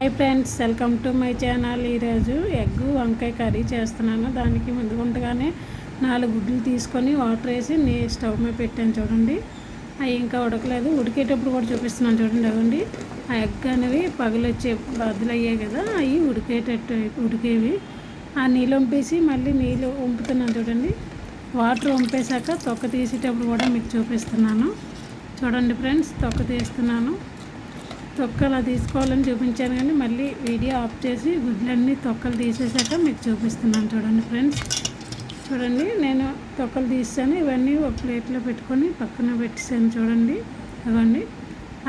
Hi friends welcome to my channel. ఈరోజు egg వంకాయ curry చేస్తున్నాను. దానికి ముందుగుంటగానే నాలుగు గుడ్లు తీసుకొని వాటర్ వేసి నీ స్టవ్ మీద పెట్టాను చూడండి. అవి ఇంకా ఉడకలేదు. ఉడికేటప్పుడు కూడా చూపిస్తున్నాను చూడండి అవ్వండి. ఆ ఎగ్ అనేవి పగలొచ్చే బదులయ్యాయి బదులు అయ్యాయి కదా అవి ఉడికేటట్టు ఉడికేవి. ఆ నీళ్ళు వంపేసి మళ్ళీ నీళ్ళు వంపుతున్నాను చూడండి. వాటర్ వంపేశాక తొక్క తీసేటప్పుడు కూడా మీకు చూపిస్తున్నాను. చూడండి ఫ్రెండ్స్ తొక్క తీస్తున్నాను. తొక్కలు తీసుకోవాలని చూపించాను కానీ మళ్ళీ వీడియో ఆఫ్ చేసి గుడ్లన్నీ తొక్కలు తీసేసాక మీకు చూపిస్తున్నాను చూడండి ఫ్రెండ్స్. చూడండి నేను తొక్కలు తీసాను. ఇవన్నీ ఒక ప్లేట్లో పెట్టుకొని పక్కన పెట్టేసాను చూడండి. ఇవ్వండి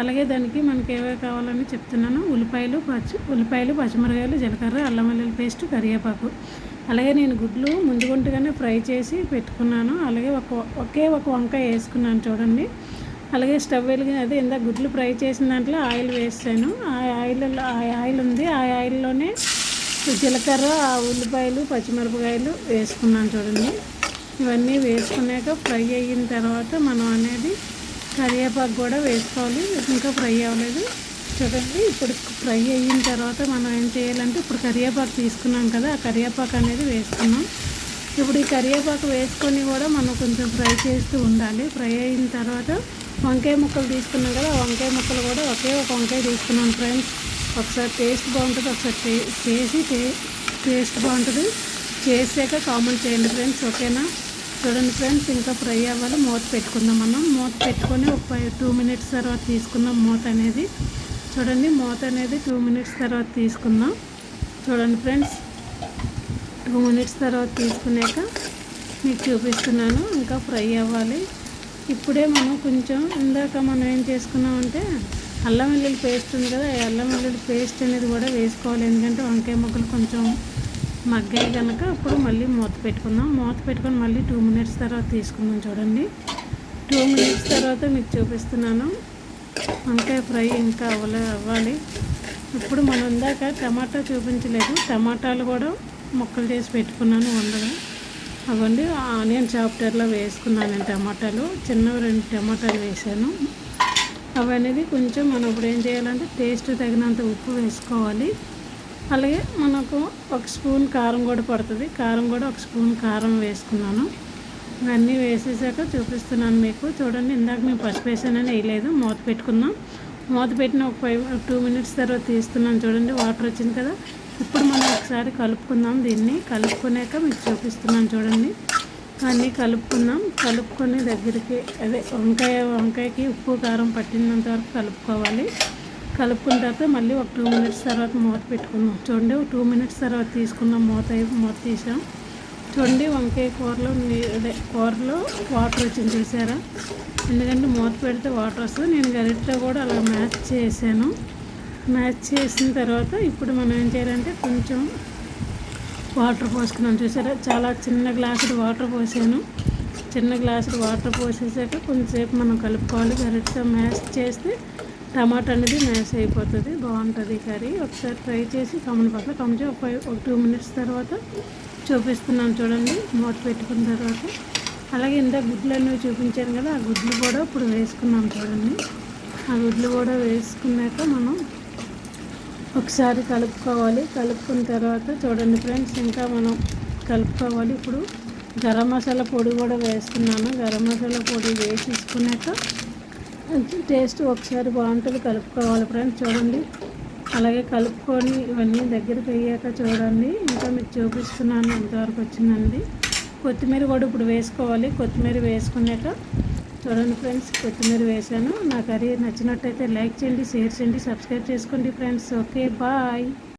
అలాగే దానికి మనకి ఏవే కావాలని చెప్తున్నాను ఉల్లిపాయలు పచ్చి ఉల్లిపాయలు పచ్చిమిరకాయలు జీలకర్ర అల్లం వెల్లుల్లి పేస్ట్ కరివేపాకు. అలాగే నేను గుడ్లు ముందుగుంటగానే ఫ్రై చేసి పెట్టుకున్నాను. అలాగే ఒక ఒకే ఒక వంకాయ వేసుకున్నాను చూడండి. అలాగే స్టవ్ వెలిగిన అదే ఇందాక గుడ్లు ఫ్రై చేసిన దాంట్లో ఆయిల్ వేసాను. ఆ ఆయిల్ ఆ ఆయిల్ ఉంది. ఆ ఆయిల్లోనే జీలకర్ర ఆ ఉల్లిపాయలు పచ్చిమిరపకాయలు వేసుకున్నాను చూడండి. ఇవన్నీ వేసుకున్నాక ఫ్రై అయిన తర్వాత మనం అనేది కరివేపాకు కూడా వేసుకోవాలి. ఇంకా ఫ్రై అవ్వలేదు. చూడండి ఇప్పుడు ఫ్రై అయిన తర్వాత మనం ఏం చేయాలంటే ఇప్పుడు కరివేపాకు తీసుకున్నాం కదా ఆ కరివేపాకు అనేది వేసుకున్నాం. ఇప్పుడు ఈ కరివేపాకు వేసుకొని కూడా మనం కొంచెం ఫ్రై చేస్తూ ఉండాలి. ఫ్రై అయిన తర్వాత వంకాయ ముక్కలు తీసుకున్నాం కదా వంకాయ ముక్కలు కూడా ఒకే ఒక వంకాయ తీసుకున్నాను ఫ్రెండ్స్ ఒకసారి టేస్ట్ బాగుంటుంది ఒకసారి చేసి టేస్ట్ బాగుంటుంది. చేసాక కామెంట్ చేయండి ఫ్రెండ్స్ ఓకేనా? చూడండి ఫ్రెండ్స్ ఇంకా ఫ్రై అవ్వాలి. మూత పెట్టుకుందాం మనం. మూత పెట్టుకొని ఒక ఫైవ్ టూ మినిట్స్ తర్వాత తీసుకుందాం మూత అనేది. చూడండి మూత అనేది టూ మినిట్స్ తర్వాత తీసుకుందాం. చూడండి ఫ్రెండ్స్ టూ మినిట్స్ తర్వాత తీసుకున్నాక మీకు చూపిస్తున్నాను. ఇంకా ఫ్రై అవ్వాలి. ఇప్పుడే మనం కొంచెం ఇందాక మనం ఏం చేసుకున్నామంటే అల్లం వెల్లుల్లి పేస్ట్ ఉంది కదా అల్లం వెల్లుల్లి పేస్ట్ అనేది కూడా వేసుకోవాలి. ఎందుకంటే వంకాయ ముక్కలు కొంచెం మగ్గాయి కనుక అప్పుడు మళ్ళీ మూత పెట్టుకుందాం. మూత పెట్టుకొని మళ్ళీ టూ మినిట్స్ తర్వాత తీసుకుందాం చూడండి. టూ మినిట్స్ తర్వాత మీకు చూపిస్తున్నాను. వంకాయ ఫ్రై ఇంకా అవ్వలే అవ్వాలి. ఇప్పుడు మనం ఇందాక టమాటా చూపించలేదు. టమాటాలు కూడా ముక్కలు చేసి పెట్టుకున్నాను వండగా అవ్వండి ఆనియన్ చాప్టర్లో వేసుకున్నాను నేను టమాటాలు. చిన్నవి రెండు టమాటాలు వేసాను. అవి అనేది కొంచెం మనం ఇప్పుడు ఏం చేయాలంటే టేస్ట్ తగినంత ఉప్పు వేసుకోవాలి. అలాగే మనకు ఒక స్పూన్ కారం కూడా పడుతుంది. కారం కూడా ఒక స్పూన్ కారం వేసుకున్నాను. ఇవన్నీ వేసేసాక చూపిస్తున్నాను మీకు. చూడండి ఇందాక మేము పసుపు వేసానని వేయలేదు. మూత పెట్టుకుందాం. మూత పెట్టిన ఒక ఫైవ్ టూ మినిట్స్ తర్వాత తీస్తున్నాను. చూడండి వాటర్ వచ్చింది కదా. ఇప్పుడు మనం ఒకసారి కలుపుకుందాం దీన్ని. కలుపుకున్నాక మీకు చూపిస్తున్నాను చూడండి. అన్నీ కలుపుకుందాం. కలుపుకొని దగ్గరికి అదే వంకాయ వంకాయకి ఉప్పు కారం పట్టినంత వరకు కలుపుకోవాలి. కలుపుకున్న తర్వాత మళ్ళీ ఒక టూ మినిట్స్ తర్వాత మూత పెట్టుకుందాం. చూడండి ఒక టూ మినిట్స్ తర్వాత తీసుకుందాం. మూత మూత తీసాం. చూడండి వంకాయ కూరలో అదే కూరలో వాటర్ వచ్చింది చూసారా? ఎందుకంటే మూత పెడితే వాటర్ వస్తుంది. నేను గరిటలో కూడా అలా మ్యాచ్ చేశాను. మ్యాచ్ చేసిన తర్వాత ఇప్పుడు మనం ఏం చేయాలంటే కొంచెం వాటర్ పోసుకున్నాం. చూసారా? చాలా చిన్న గ్లాసుడు వాటర్ పోసాను. చిన్న గ్లాసుడు వాటర్ పోసేసాక కొంచెంసేపు మనం కలుపుకోవాలి. గరిటతో మ్యాష్ చేస్తే టమాటా అనేది మ్యాష్ అయిపోతుంది. బాగుంటుంది కర్రీ. ఒకసారి ట్రై చేసి కమ్మని పక్కన కొంచెం ఒక ఫైవ్ ఒక టూ మినిట్స్ తర్వాత చూపిస్తున్నాను చూడండి. మూత పెట్టుకున్న తర్వాత. అలాగే ఇంత గుడ్లు అనేవి చూపించాను కదా ఆ గుడ్లు కూడా ఇప్పుడు వేసుకున్నాం చూడండి. ఆ గుడ్లు కూడా వేసుకున్నాక మనం ఒకసారి కలుపుకోవాలి. కలుపుకున్న తర్వాత చూడండి ఫ్రెండ్స్ ఇంకా మనం కలుపుకోవాలి. ఇప్పుడు గరం మసాలా పొడి కూడా వేస్తున్నాను. గరం మసాలా పొడి వేసేసుకున్నాక టేస్ట్ ఒకసారి బాగుంటుంది కలుపుకోవాలి ఫ్రెండ్స్ చూడండి. అలాగే కలుపుకొని ఇవన్నీ దగ్గరికి అయ్యాక చూడండి. ఇంకా మీకు చూపిస్తున్నాను ఎంతవరకు వచ్చిందండి. కొత్తిమీర కూడా ఇప్పుడు వేసుకోవాలి. కొత్తిమీర వేసుకున్నాక చూడండి ఫ్రెండ్స్ కొత్తిమీర వేసాను నా కర్రీ నచ్చినట్టయితే లైక్ చేయండి షేర్ చేయండి సబ్స్క్రైబ్ చేసుకోండి ఫ్రెండ్స్. Okay bye.